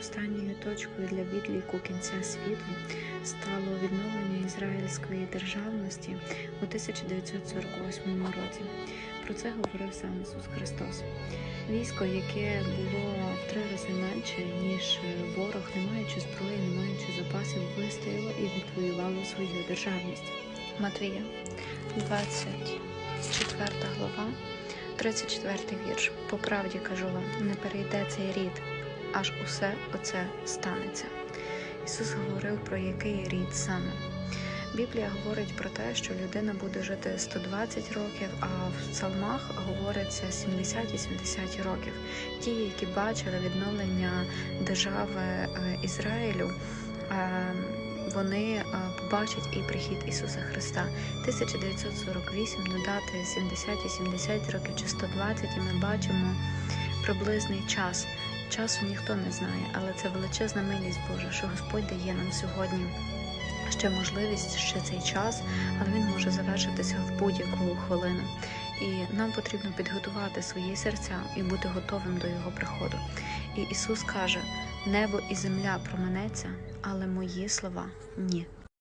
Останньою точкою для відліку кінця світу стало відновлення ізраїльської державності у 1948 році. Про це говорив сам Ісус Христос. Військо, яке було в три рази менше, ніж ворог, не маючи зброї, не маючи запасів, вистояло і відвоювало свою державність. Матвія, 24 глава, 34 вірш. По правді кажу вам, не перейде цей рід, аж усе оце станеться. Ісус говорив про який рід саме. Біблія говорить про те, що людина буде жити 120 років, а в псалмах говориться 70-80 років. Ті, які бачили відновлення держави е, Ізраїлю, е, вони е, побачать і прихід Ісуса Христа. 1948 додати 70-80 років чи 120, і ми бачимо приблизний час. Часу ніхто не знає, але це величезна милість Божа, що Господь дає нам сьогодні ще можливість, ще цей час, але він може завершитися в будь-яку хвилину. І нам потрібно підготувати свої серця і бути готовим до його приходу. І Ісус каже: небо і земля променеться, але мої слова ні.